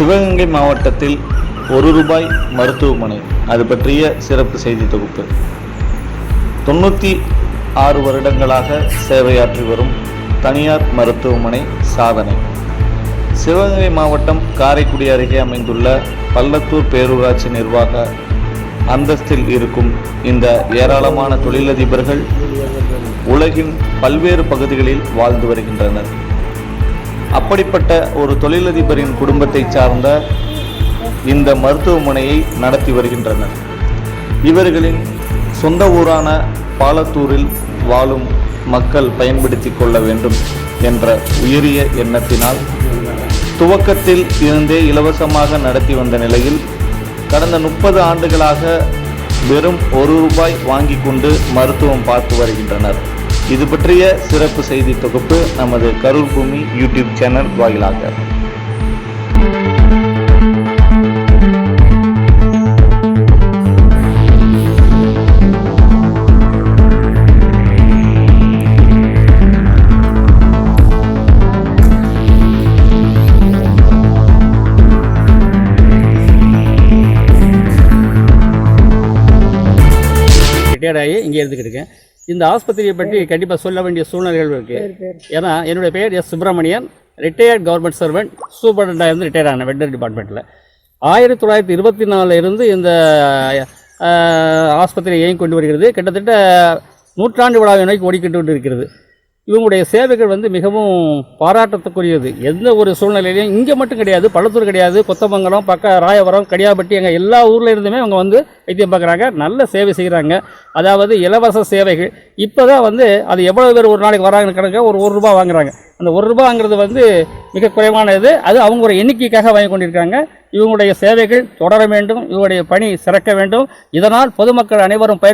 சிவகங்கை மாவட்டத்தில் ஒரு ரூபாய் மருத்துவமனை அது பற்றிய சிறப்பு செய்தி தொகுப்பு. தொண்ணூற்றி ஆறு வருடங்களாக சேவையாற்றி வரும் தனியார் மருத்துவமனை சாதனை. சிவகங்கை மாவட்டம் காரைக்குடி அருகே அமைந்துள்ள பள்ளத்தூர் பேரூராட்சி நிர்வாக அந்தஸ்தில் இருக்கும் இந்த ஏராளமான தொழிலதிபர்கள் உலகின் பல்வேறு பகுதிகளில் வாழ்ந்து வருகின்றனர். அப்படிப்பட்ட ஒரு தொழிலதிபரின் குடும்பத்தைச் சார்ந்த இந்த மருத்துவமனையை நடத்தி வருகின்றனர். இவர்களின் சொந்த ஊரான பாலத்தூரில் வாழும் மக்கள் பயன்படுத்தி கொள்ள வேண்டும் என்ற உயரிய எண்ணத்தினால் துவக்கத்தில் இருந்தே இலவசமாக நடத்தி வந்த நிலையில் கடந்த முப்பது ஆண்டுகளாக வெறும் ஒரு ரூபாய் வாங்கி கொண்டு மருத்துவம் பார்த்து வருகின்றனர். இது பற்றிய சிறப்பு செய்தி தொகுப்பு நமது கரூர் பூமி யூடியூப் சேனல் வாயிலாக. ரிட்டையர்ட் ஆகி இங்கே இருந்துக்கிட்டு இருக்கேன். இந்த ஆஸ்பத்திரியை பற்றி கண்டிப்பாக சொல்ல வேண்டிய சூழ்நிலைகள் இருக்குது ஏன்னா என்னுடைய பெயர் S Subramanian. Retired government servant சூப்பரண்டாக இருந்து ரிட்டையர் ஆனேன் வெட்டரி டிபார்ட்மெண்ட்டில் ஆயிரத்தி தொள்ளாயிரத்தி இருபத்தி நாலில் இருந்து இந்த அஹ், ஆஸ்பத்திரி இயங்கி கொண்டு வருகிறது? கிட்டத்தட்ட நூற்றாண்டு விழாவை நோக்கி ஓடிக்கிட்டு கொண்டு இருக்கிறது. இவங்களுடைய சேவைகள் வந்து மிகவும் பாராட்டத்துக்குரியது. எந்த ஒரு சூழ்நிலையிலையும் இங்கே மட்டும் கிடையாது பள்ளத்தூர் கிடையாது கொத்தமங்கலம் பக்க ராயவரம் கடியாப்பட்டி எங்கள் எல்லா ஊரில் இருந்துமே அவங்க வந்து வைத்தியம் பார்க்குறாங்க நல்ல சேவை செய்கிறாங்க அதாவது இலவச சேவைகள். இப்போ தான் வந்து அது எவ்வளோ பேர் ஒரு நாளைக்கு வராங்கன்னு கணக்காக ஒரு ஒரு ரூபா வாங்குறாங்க. அந்த ஒரு ரூபாங்கிறது வந்து மிக குறைவான இது அது அவங்க ஒரு எண்ணிக்கைக்காக வாங்கி கொண்டிருக்காங்க. இவங்களுடைய சேவைகள் தொடர வேண்டும் இவங்களுடைய பணி சிறக்க வேண்டும். இதனால் பொதுமக்கள் அனைவரும் பயன்